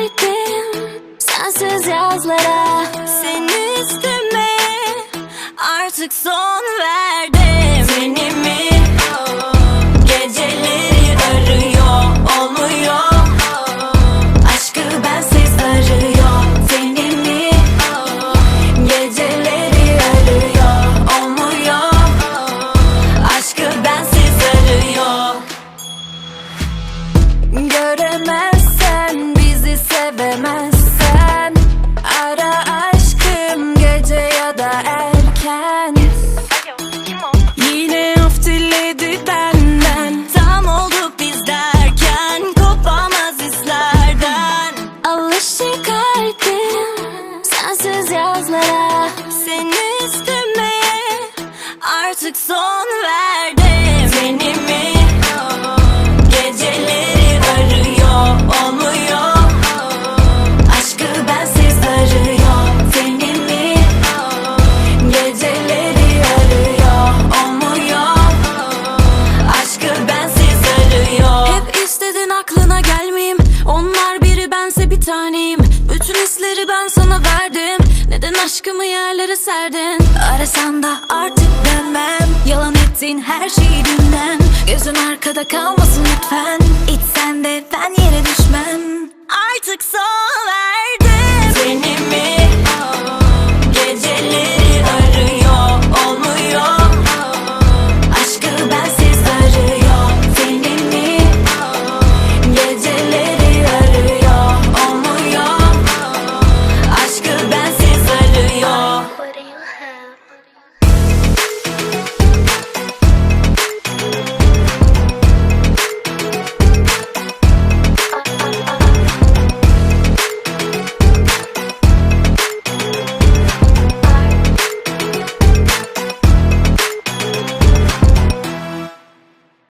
kalbim sensiz yazlara Seni üstüme artık son verdim. Seni mi? Geceleri arıyor olmuyor Aşkı bensiz arıyor. Seni mi? Geceleri arıyor olmuyor Aşkı bensiz arıyor. Göremezsen da erken. Yine of diledi benden. Tam olduk biz derken. Kopamaz hislerden Alışır kalbim Sensiz yazlara. Seni üstüme. Artık son taneyim? Bütün hisleri ben sana verdim. Neden aşkımı yerlere serdin? Arasan da artık dönmem. Yalan ettiğin her şeyi dinlen Gözün arkada kalmasın lütfen. İçsen de ben yere düşmem. Artık son